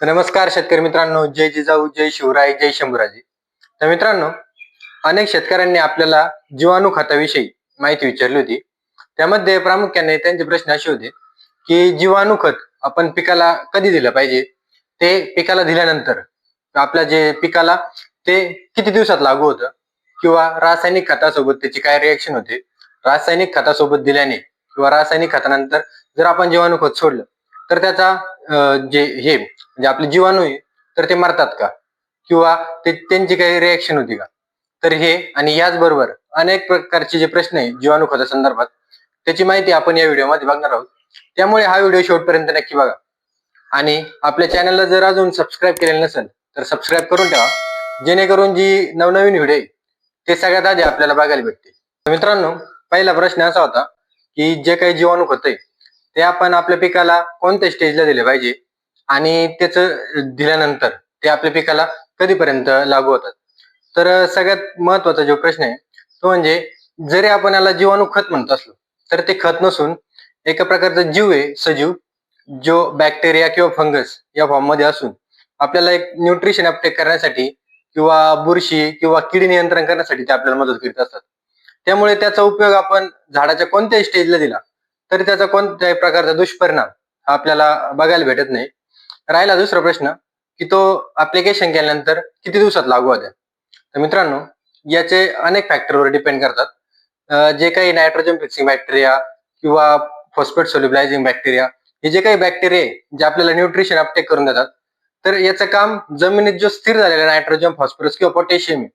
नमस्कार शेतकरी मित्रांनो जय जिजाऊ जय शिवराय जय शंभूराजे. तर मित्रांनो अनेक शेतकऱ्यांनी आपल्याला जीवाणू खताविषयी माहिती विचारली होती. त्यामध्ये प्रामुख्याने त्यांचे प्रश्न असे होते की जीवाणू खत आपण पिकाला कधी दिलं पाहिजे? ते पिकाला दिल्यानंतर आपल्या जे पिकाला ते किती दिवसात लागू होतं? किंवा रासायनिक खतासोबत त्याची काय रिएक्शन होते? रासायनिक खतासोबत दिल्याने किंवा रासायनिक खतानंतर जर आपण जीवाणू खत सोडलं तर त्याचा जे हे म्हणजे आपले जीवाणू आहे तर ते मरतात का? किंवा ते त्यांची काही रिॲक्शन होती का? तर हे आणि याचबरोबर अनेक प्रकारचे जे प्रश्न आहे जीवाणू खता संदर्भात त्याची माहिती आपण या व्हिडिओमध्ये बघणार आहोत. त्यामुळे हा व्हिडिओ शेवटपर्यंत नक्की बघा. आणि आपल्या चॅनलला जर अजून सबस्क्राईब केलेलं नसेल तर सबस्क्राईब करून ठेवा. जेणेकरून जी नवनवीन व्हिडिओ आहे ते सगळ्यात आधी आपल्याला बघायला भेटते मित्रांनो पहिला प्रश्न असा होता की जे काही जीवाणू खत आहे ते आपण आपल्या पिकाला कोणत्या स्टेजला दिले पाहिजे? आणि त्याचं दिल्यानंतर ते आपल्या पिकाला कधीपर्यंत लागू होतात? तर सगळ्यात महत्त्वाचा जो प्रश्न आहे तो म्हणजे जरी आपण याला जीवाणू खत म्हणत असलो तर ते खत नसून एका प्रकारचा जीव आहे सजीव जो बॅक्टेरिया किंवा फंगस या फॉर्ममध्ये असून आपल्याला एक न्यूट्रिशन अपटेक करण्यासाठी किंवा बुरशी किंवा कीड नियंत्रण करण्यासाठी ते आपल्याला मदत करीत असतात. त्यामुळे त्याचा उपयोग आपण झाडाच्या कोणत्याही स्टेजला दिला तरी त्याचा कोणत्याही प्रकारचा दुष्परिणाम हा आपल्याला बघायला भेटत नाही. राहिला दुसरा प्रश्न की तो अप्लिकेशन केल्यानंतर किती दिवसात लागू होत्या तर मित्रांनो याचे अनेक फॅक्टरवर डिपेंड करतात. जे काही नायट्रोजन फिक्सिंग बॅक्टेरिया किंवा फॉस्फेट सोल्युबलायझिंग बॅक्टेरिया हे जे काही बॅक्टेरिया जे आपल्याला न्यूट्रिशन अपटेक करून देतात तर याचं काम जमिनीत जो स्थिर झालेला नायट्रोजन फॉस्फरस किंवा पोटॅशियम आहे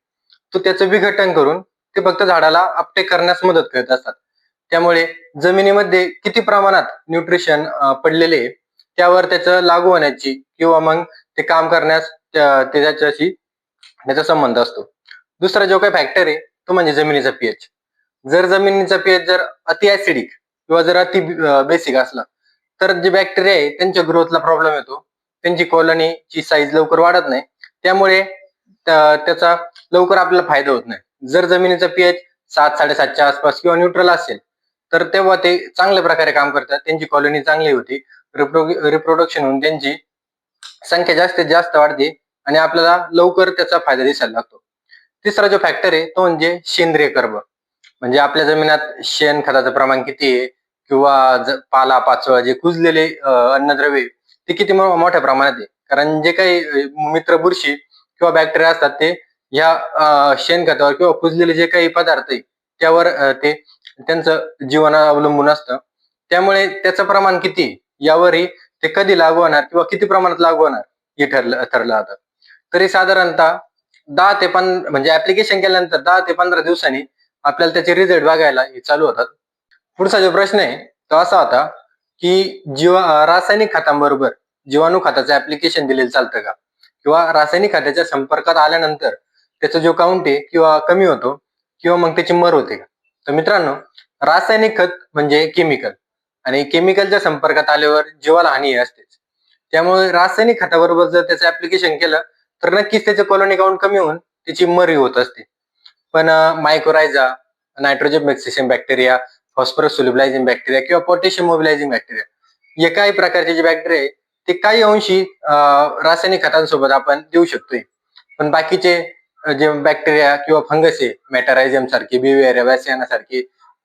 तो त्याचं विघटन करून ते फक्त झाडाला अपटेक करण्यास मदत करत असतात. त्यामुळे जमिनीमध्ये किती प्रमाणात न्यूट्रिशन पडलेले आहे त्यावर त्याचं लागू होण्याची किंवा मग ते काम करण्यास ते त्याच्याशी त्याचा संबंध असतो. दुसरा जो काही फॅक्टर आहे तो म्हणजे जमिनीचा पीएच जर जमिनीचा पीएच जर अति ऍसिडिक किंवा जर अति बेसिक असला तर जे बॅक्टेरिया आहे त्यांच्या ग्रोथला प्रॉब्लेम येतो. त्यांची कॉलनीची साईज लवकर वाढत नाही. त्यामुळे त्याचा लवकर आपल्याला फायदा होत नाही. जर जमिनीचा पीएच सात साडेसातच्या आसपास किंवा न्यूट्रल असेल तर तेव्हा ते चांगल्या प्रकारे काम करतात. त्यांची कॉलनी चांगली होती. रिप्रोडक्शन होऊन त्यांची संख्या जास्तीत जास्त वाढते आणि आपल्याला लवकर त्याचा फायदा दिसायला लागतो. तिसरा जो फॅक्टर आहे तो म्हणजे सेंद्रिय कर्ब. म्हणजे आपल्या जमिनात शेण खताचं प्रमाण किती आहे किंवा पाला पाचोळा जे कुजलेले अन्नद्रव्य आहे, ते किती मोठ्या प्रमाणात आहे. कारण जे काही मित्र बुरशी किंवा बॅक्टेरिया असतात ते या शेणखतावर किंवा कुजलेले जे काही पदार्थ आहे त्यावर ते त्यांचं जीवन अवलंबून असतं. त्यामुळे त्याचं प्रमाण किती? यावरही ते कधी लागू होणार किंवा किती प्रमाणात लागू होणार? हे ठरलं ठरलं जातं तरी साधारणतः दहा ते पं म्हणजे ऍप्लिकेशन केल्यानंतर दहा ते पंधरा दिवसांनी आपल्याला त्याचे रिझल्ट बघायला हे चालू होतात. पुढचा जो प्रश्न आहे तो असा होता की जीव रासायनिक खतांबरोबर जीवाणू खताचं ऍप्लिकेशन दिलेलं चालतं का? किंवा रासायनिक खताच्या संपर्कात आल्यानंतर त्याचा जो काउंट आहे किंवा कमी होतो किंवा मग त्याची मर होते का? तर मित्रांनो रासायनिक खत म्हणजे केमिकल आणि केमिकलच्या संपर्कात आल्यावर जीवाला हानी असतेच. त्यामुळे रासायनिक खताबरोबर जर त्याचं ऍप्लिकेशन केलं तर नक्कीच त्याचं कॉलोनी काउंट कमी होऊन त्याची मरी होत असते. पण मायक्रोरायझा नायट्रोजन मॅक्सिशियम बॅक्टेरिया फॉस्फरस सोल्युबलायझिंग बॅक्टेरिया किंवा पोटॅशियम मोबिलायझिंग बॅक्टेरिया या काही प्रकारचे जे बॅक्टेरिया आहे ते काही अंशी रासायनिक खतांसोबत आपण देऊ शकतोय. पण बाकीचे जे बॅक्टेरिया किंवा फंगस आहे मॅटरायझम सारखी बिवेरिया वॅसियाना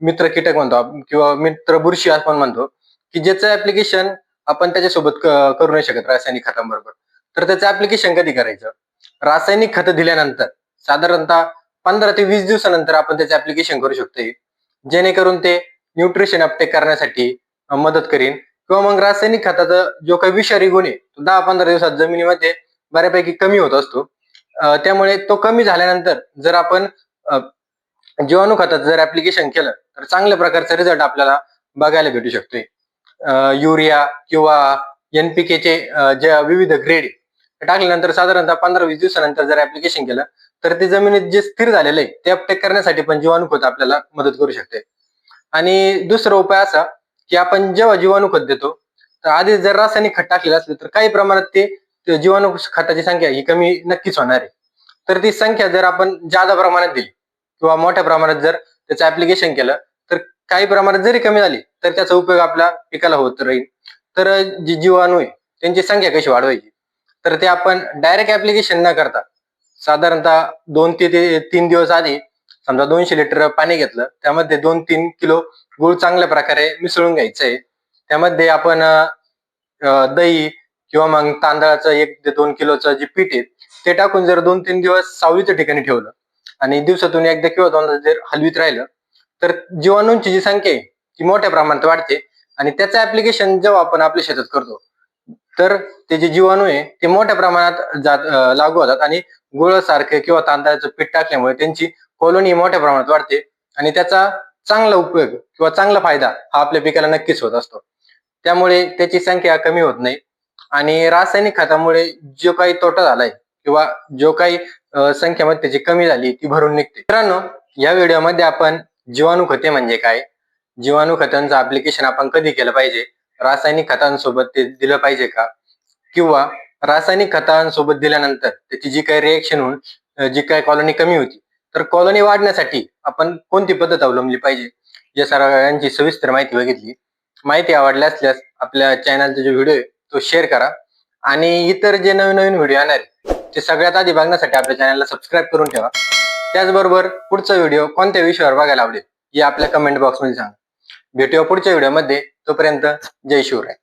मित्र कीटक म्हणतो आपण किंवा मित्र बुरशी आपण म्हणतो की ज्याचं ऍप्लिकेशन आपण त्याच्यासोबत करू नाही शकत रासायनिक खतांबरोबर. तर त्याचं ऍप्लिकेशन कधी करायचं? रासायनिक खत दिल्यानंतर साधारणतः पंधरा ते वीस दिवसानंतर आपण त्याचं ऍप्लिकेशन करू शकतो. जेणेकरून ते न्यूट्रिशन अपटेक करण्यासाठी मदत करीन. किंवा मग रासायनिक खताचा जो काही विषारी गुण आहे तो दहा पंधरा दिवसात जमिनीमध्ये बऱ्यापैकी कमी होत असतो. त्यामुळे तो कमी झाल्यानंतर जर आपण जीवाणू खताचं जर ऍप्लिकेशन केलं तर चांगल्या प्रकारचा रिझल्ट आपल्याला बघायला भेटू शकतोय. युरिया किंवा एनपीकेचे जे विविध ग्रेड टाकल्यानंतर साधारणतः पंधरा वीस दिवसानंतर जर ऍप्लिकेशन केलं तर ते जमिनीत जे स्थिर झालेलं आहे ते अपटेक करण्यासाठी पण जीवाणू खत आपल्याला मदत करू शकते. आणि दुसरा उपाय असा की आपण जेव्हा जीवाणू खत देतो तर आधी जर रासायनिक खत टाकलेलं असलं तर काही प्रमाणात ते जीवाणू खताची संख्या ही कमी नक्कीच होणार आहे. तर ती संख्या जर आपण जादा प्रमाणात दिली किंवा मोठ्या प्रमाणात जर त्याचं ऍप्लिकेशन केलं तर काही प्रमाणात जरी कमी झाली तर त्याचा उपयोग आपल्या पिकाला होत राहील. तर जी जीवाणू आहे त्यांची संख्या कशी वाढवायची? तर ते आपण डायरेक्ट ऍप्लिकेशन न करता साधारणतः दोन ते ते तीन दिवस आधी समजा दोनशे लिटर पाणी घेतलं त्यामध्ये दोन तीन किलो गुळ चांगल्या प्रकारे मिसळून घ्यायचं आहे. त्यामध्ये आपण दही किंवा मग तांदळाचं एक ते दोन किलोचं जे पीठ आहे ते टाकून जर दोन तीन दिवस सावलीच्या ठिकाणी ठेवलं आणि दिवसातून एकदा किंवा दोनदा जर हलवीत राहिलं तर जीवाणूंची जी संख्या आहे ती मोठ्या प्रमाणात वाढते आणि त्याचं ऍप्लिकेशन जेव्हा आपण आपल्या शेतात करतो तर ते जे जीवाणू आहे ते मोठ्या प्रमाणात जात लागू होतात आणि गुळासारखे किंवा तांदळाचं पीठ टाकल्यामुळे त्यांची कॉलोनी मोठ्या प्रमाणात वाढते आणि त्याचा चांगला उपयोग किंवा चांगला फायदा हा आपल्या पिकाला नक्कीच होत असतो. त्यामुळे त्याची संख्या कमी होत नाही. आणि रासायनिक खतामुळे जो काही तोटा झालाय किंवा जो काही संख्यामध्ये त्याची कमी झाली ती भरून निघते. मित्रांनो या व्हिडिओमध्ये आपण जीवाणू खते म्हणजे काय? जीवाणू खतांचं अप्लिकेशन आपण कधी केलं पाहिजे? रासायनिक खतांसोबत ते दिलं पाहिजे का? किंवा रासायनिक खतांसोबत दिल्यानंतर त्याची जी काही रिएक्शन होऊन जी काही कॉलनी कमी होती तर कॉलनी वाढण्यासाठी आपण कोणती पद्धत अवलंबली पाहिजे? या सगळ्यांची सविस्तर माहिती बघितली. माहिती आवडली असल्यास आपल्या चॅनलचा जो व्हिडिओ आहे तो शेअर करा. आणि इतर जे नवीन नवीन व्हिडिओ येणार ते सगळ्यात आधी बघण्यासाठी आपल्या चॅनलला सबस्क्राईब करून ठेवा. त्याचबरोबर पुढचा व्हिडिओ कोणत्या विषयावर बघायला आवडेल हे आपल्या कमेंट बॉक्समध्ये सांगा. भेटूया पुढच्या व्हिडिओमध्ये तोपर्यंत जय शिवराय.